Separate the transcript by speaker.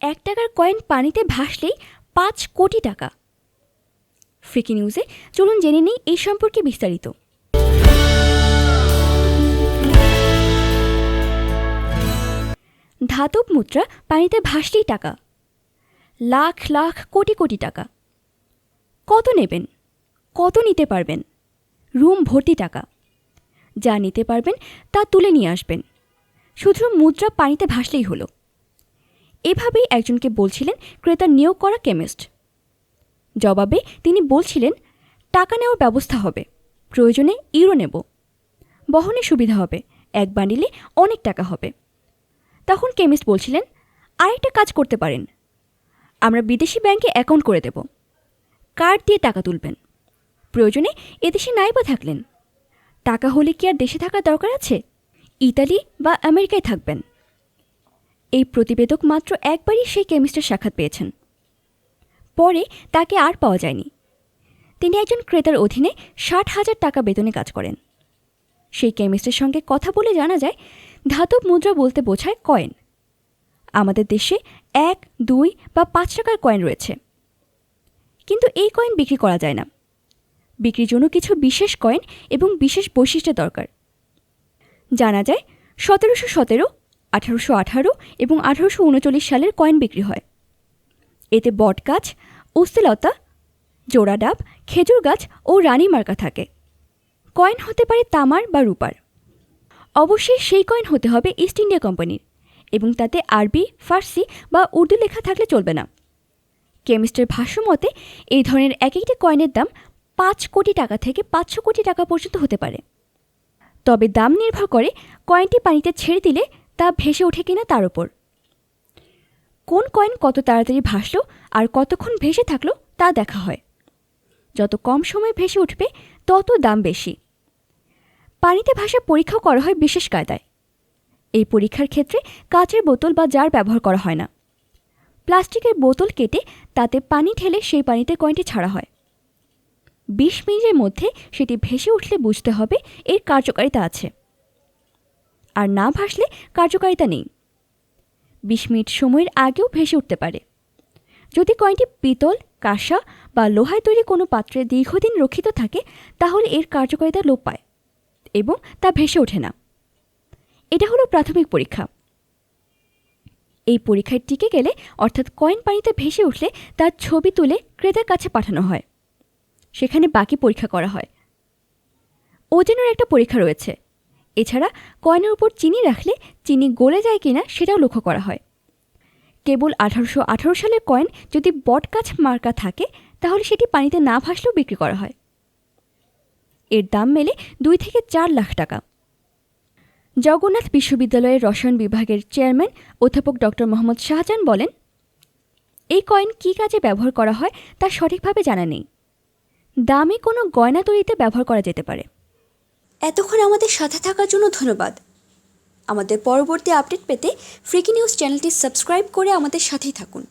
Speaker 1: এক টাকার কয়েন পানিতে ভাসলেই পাঁচ কোটি টাকা। ফ্রিকি নিউজে চলুন জেনে নিই এই সম্পর্কে বিস্তারিত। ধাতব মুদ্রা পানিতে ভাসলেই টাকা। লাখ লাখ, কোটি কোটি টাকা। কত নেবেন? কত নিতে পারবেন? রুম ভর্তি টাকা। যা নিতে পারবেন তা তুলে নিয়ে আসবেন। শুধু মুদ্রা পানিতে ভাসলেই হলো। এভাবেই একজনকে বলছিলেন ক্রেতার নিয়োগ করা কেমিস্ট। জবাবে তিনি বলছিলেন, টাকা নেওয়ার ব্যবস্থা হবে, প্রয়োজনে ইউরো নেব, বহনে সুবিধা হবে, এক বান্ডিলে অনেক টাকা হবে। তখন কেমিস্ট বলছিলেন, আরেকটা কাজ করতে পারেন, আমরা বিদেশি ব্যাংকে অ্যাকাউন্ট করে দেব, কার্ড দিয়ে টাকা তুলবেন, প্রয়োজনে এদেশে নাই বা থাকলেন, টাকা হলে কি আর দেশে থাকার দরকার আছে? ইতালি বা আমেরিকায় থাকবেন। এই প্রতিবেদক মাত্র একবারই সেই কেমিস্টের সাক্ষাৎ পেয়েছেন। পরে তাকে আর পাওয়া যায়নি। তিনি একজন ক্রেতার অধীনে ষাট হাজার টাকা বেতনে কাজ করেন। সেই কেমিস্টের সঙ্গে কথা বলে জানা যায়, ধাতব মুদ্রা বলতে বোঝায় কয়েন। আমাদের দেশে এক, দুই বা পাঁচ টাকার কয়েন রয়েছে। কিন্তু এই কয়েন বিক্রি করা যায় না। বিক্রির জন্য কিছু বিশেষ কয়েন এবং বিশেষ বৈশিষ্ট্য দরকার। জানা যায়, সতেরোশো সতেরো আঠারোশো আঠারো এবং আঠারোশো উনচল্লিশ সালের কয়েন বিক্রি হয়। এতে বট গাছ, উস্তেলতা জোড়া ডাব খেজুর গাছ ও রানী মার্কা থাকে। কয়েন হতে পারে তামার বা রূপার। অবশ্যই সেই কয়েন হতে হবে ইস্ট ইন্ডিয়া কোম্পানির এবং তাতে আরবি, ফার্সি বা উর্দু লেখা থাকলে চলবে না। কেমিস্টের ভাষ্য মতে, এই ধরনের এক একটি কয়েনের দাম পাঁচ কোটি টাকা থেকে পাঁচশো কোটি টাকা পর্যন্ত হতে পারে। তবে দাম নির্ভর করে কয়েনটি পানিতে ছেড়ে দিলে তা ভেসে ওঠে কিনা তার উপর। কোন কয়েন কত তাড়াতাড়ি ভাসলো আর কতক্ষণ ভেসে থাকল তা দেখা হয়। যত কম সময় ভেসে উঠবে, তত দাম বেশি। পানিতে ভাসা পরীক্ষাও করা হয় বিশেষ কায়দায়। এই পরীক্ষার ক্ষেত্রে কাচের বোতল বা জার ব্যবহার করা হয় না। প্লাস্টিকের বোতল কেটে তাতে পানি ঢেলে সেই পানিতে কয়েনটি ছাড়া হয়। বিশ মিনিটের মধ্যে সেটি ভেসে উঠলে বুঝতে হবে এর কার্যকারিতা আছে। আর না ভাসলে কার্যকারিতা নেই। বিশ মিনিট সময়ের আগেও ভেসে উঠতে পারে। যদি কয়েনটি পিতল, কাঁসা বা লোহায় তৈরি কোনো পাত্রে দীর্ঘদিন রক্ষিত থাকে, তাহলে এর কার্যকারিতা লোপ পায় এবং তা ভেসে ওঠে না। এটা হলো প্রাথমিক পরীক্ষা। এই পরীক্ষায় টিকে গেলে, অর্থাৎ কয়েন পানিতে ভেসে উঠলে তার ছবি তুলে ক্রেতার কাছে পাঠানো হয়। সেখানে বাকি পরীক্ষা করা হয়। ওজনের একটা পরীক্ষা রয়েছে। এছাড়া কয়েনের উপর চিনি রাখলে চিনি গলে যায় কিনা সেটাও লক্ষ্য করা হয়। কেবল আঠারোশো আঠারো সালের কয়েন যদি বটগাছ মার্কা থাকে, তাহলে সেটি পানিতে না ভাসলেও বিক্রি করা হয়। এর দাম মেলে দুই থেকে চার লাখ টাকা। জগন্নাথ বিশ্ববিদ্যালয়ের রসায়ন বিভাগের চেয়ারম্যান অধ্যাপক ডক্টর মোহাম্মদ শাহজাহান বলেন, এই কয়েন কী কাজে ব্যবহার করা হয় তা সঠিকভাবে জানা নেই। দামি কোনো গয়না তৈরিতে ব্যবহার করা যেতে পারে।
Speaker 2: এতক্ষণ আমাদের সাথে থাকার জন্য ধন্যবাদ। আমাদের পরবর্তী আপডেট পেতে ফ্রিকি নিউজ চ্যানেলটি সাবস্ক্রাইব করে আমাদের সাথেই থাকুন।